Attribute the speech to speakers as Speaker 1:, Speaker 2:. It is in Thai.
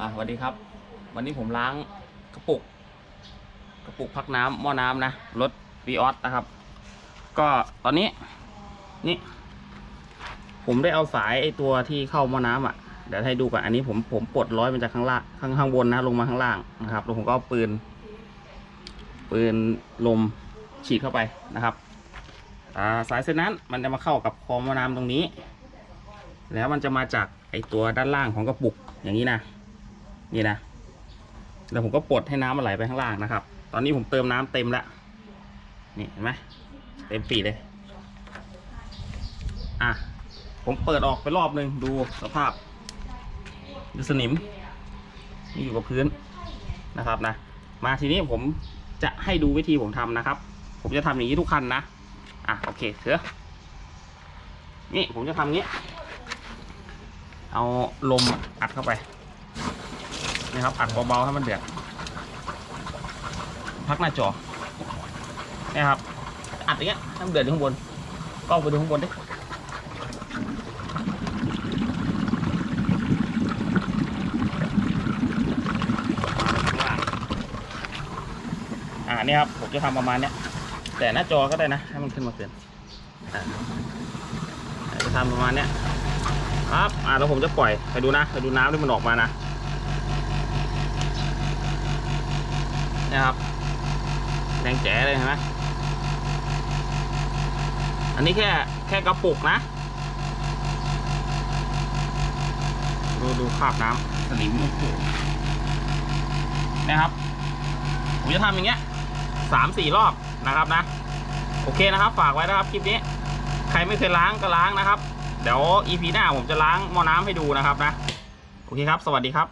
Speaker 1: อะสวัสดีครับ วันนี้ผมล้างกระปุก กระปุกพักน้ำหม้อน้ำนะรถวีออสนะครับ ก็ตอนนี้นี่ ผมได้เอาสายไอตัวที่เข้าหม้อน้ำอะเดี๋ยวให้ดูก่อนอันนี้ผมผมปลดร้อยมาจากข้างล่างข้างข้างบนนะ ลงมาข้างล่างนะครับแล้วผมก็เอาปืน ปืนลมฉีดเข้าไปนะครับอ่าสายเส้นนั้นมันจะมาเข้ากับคอหม้อน้ำตรงนี้ แล้วมันจะมาจากไอตัวด้านล่างของกระปุกอย่างนี้นะ นี่นะแล้วผมก็ปลดให้น้ำมันไหลไปข้างล่างนะครับ ตอนนี้ผมเติมน้ำเต็มแล้วนี่เห็นไหมเต็มปีเลย อะ ผมเปิดออกไปรอบนึงดูสภาพดูสนิมนี่อยู่กับพื้นนะครับนะ มาทีนี้ผมจะให้ดูวิธีผมทำนะครับ ผมจะทำอย่างนี้ทุกคันนะ อะโอเคเถอะนี่ผมจะทำงี้ เอาลมอัดเข้าไป นะครับอัดเบาๆให้มันเดือดพักหน้าจอเนี่ยครับอัดอย่างเงี้ยให้มันเดือดอยู่ข้างบนกล้องไปดูข้างบนดิอ่านี่ครับผมจะทำประมาณเนี้ยแต่หน้าจอก็ได้นะให้มันขึ้นมาเกินอ่าจะทำประมาณเนี้ยครับอ่าแล้วผมจะปล่อยไปดูนะไปดูน้ำที่มันออกมานะ นี่ยครับแดงแจ๋เลยเห็นไหมอันนี้แค่แค่กระปุกนะ ดูดูคราบน้ำสนิมโอ้โหนะครับผมจะทำอย่างเงี้ยสามสี่รอบนะครับนะ โอเคนะครับ ฝากไว้นะครับคลิปนี้ ใครไม่เคยล้างก็ล้างนะครับ เดี๋ยว EP หน้าผมจะล้างหม้อน้ำให้ดูนะครับนะ โอเคครับ สวัสดีครับ